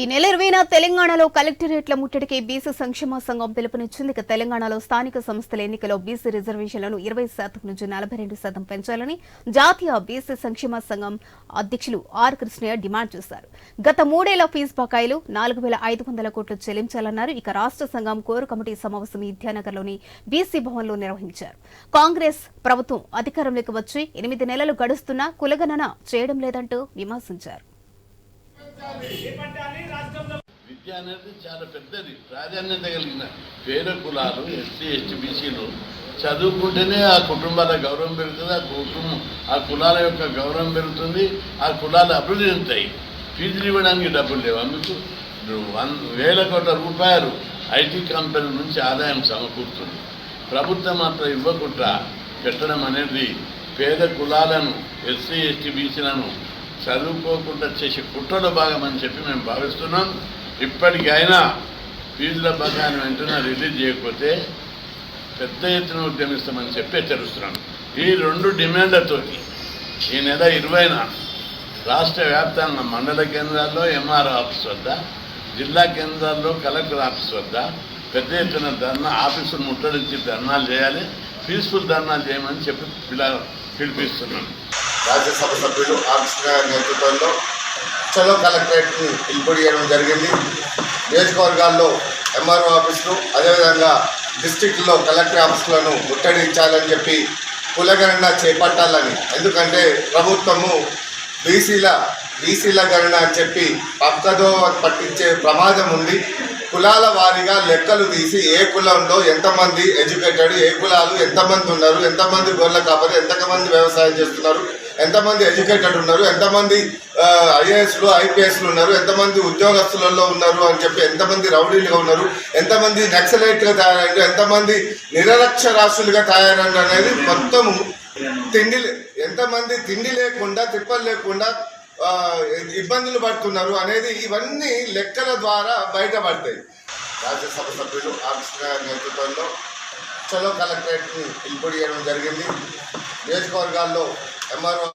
ఈ నెల ఇరవైన తెలంగాణలో కలెక్టరేట్ల ముట్టడికి బీసీ సంక్షేమ సంఘం పిలుపునిచ్చింది. ఇక తెలంగాణలో స్థానిక సంస్థల ఎన్నికలో బీసీ రిజర్వేషన్లను ఇరవై శాతం నుంచి నలభై రెండు శాతం పెంచాలని జాతీయ బీసీ సంక్షేమ సంఘం అధ్యక్షులు ఆర్ కృష్ణయ్య డిమాండ్ చేశారు. గత మూడేళ్ళ ఫీజు బకాయిలు నాలుగు వేల ఐదు వందల కోట్లు చెల్లించాలన్నారు. ఇక రాష్ట్ర సంఘం కోర్ కమిటీ సమావేశం విద్యానగర్లోని బీసీ భవన్లో నిర్వహించారు. కాంగ్రెస్ ప్రభుత్వం అధికారంలోకి వచ్చి ఎనిమిది నెలలు గడుస్తున్నా కులగణన చేయడం లేదంటూ విమర్శించారు. విద్య అనేది చాలా పెద్దది ప్రాధాన్యత కలిగిన పేద కులాలు ఎస్సీ ఎస్టీ బీసీలు చదువుకుంటేనే ఆ కుటుంబాల గౌరవం పెరుగుతుంది ఆ కుటుంబం ఆ కులాల యొక్క గౌరవం పెరుగుతుంది ఆ కులాలు అభివృద్ధి చెందుతాయి. ఫీజులు ఇవ్వడానికి డబ్బులు లేవు. అందుకు వన్ వేల కోట్ల రూపాయలు ఐటీ కంపెనీల నుంచి ఆదాయం సమకూరుతుంది. ప్రభుత్వం మాత్రం ఇవ్వకుండా పెట్టడం అనేది పేద కులాలను ఎస్సీ ఎస్టీ బీసీలను చదువుకోకుండా చేసే కుట్రలో భాగం అని చెప్పి మేము భావిస్తున్నాం. ఇప్పటికైనా ఫీజుల బకాయిని వెంటనే రిలీజ్ చేయకపోతే పెద్ద ఎత్తున ఉద్యమిస్తామని చెప్పి హెచ్చరిస్తున్నాం ఈ రెండు డిమాండ్లతోటి ఈ నెల ఇరవైన రాష్ట్ర వ్యాప్తంగా మండల కేంద్రాల్లో ఎంఆర్ ఆఫీస్ వద్ద జిల్లా కేంద్రాల్లో కలెక్టర్ ఆఫీస్ వద్ద పెద్ద ఎత్తున ధర్నా ఆఫీసులు ముట్టడించి ధర్నాలు చేయాలి పీస్ఫుల్ ధర్నాలు చేయమని చెప్పి పిల్ల పిలిపిస్తున్నాను. రాజ్యసభ సభ్యులు ఆర్కృష్ణ నేతృత్వంలో చలో కలెక్టరేట్ని పిలుపుడి చేయడం జరిగింది. నియోజకవర్గాల్లో ఎంఆర్ఓ ఆఫీసులు అదేవిధంగా డిస్టిక్లో కలెక్టర్ ఆఫీసులను ముట్టడించాలని చెప్పి కులగణన చేపట్టాలని. ఎందుకంటే ప్రభుత్వము బీసీల బీసీల గణన అని చెప్పి పక్కదో పట్టించే ప్రమాదం ఉంది. కులాల వారీగా లెక్కలు తీసి ఏ కులంలో ఎంతమంది ఎడ్యుకేటెడ్ ఏ కులాలు ఎంతమంది ఉన్నారు ఎంతమంది గొర్రెల కాపరి ఎంతమంది వ్యవసాయం చేస్తున్నారు ఎంతమంది ఎడ్యుకేటెడ్ ఉన్నారు ఎంతమంది ఐఏఎస్లు ఐపీఎస్లు ఉన్నారు. ఎంతమంది ఉద్యోగస్తులలో ఉన్నారు అని చెప్పి ఎంతమంది రౌడీలుగా ఉన్నారు. ఎంతమంది నక్సలైట్గా తయారైనారు ఎంతమంది నిరక్షరాస్యులుగా తయారైనారు అనేది మొత్తం తిండి ఎంతమంది తిండి లేకుండా తిప్పలు లేకుండా ఇబ్బందులు పడుతున్నారు అనేది ఇవన్నీ లెక్కల ద్వారా బయటపడతాయి. రాజ్యసభ సభ్యులు ఆకృష్ణ నేతృత్వంలో చలో కలెక్టరేట్ని పిలుపుడు చేయడం జరిగింది. నియోజకవర్గాల్లో ఎంఆర్ఓ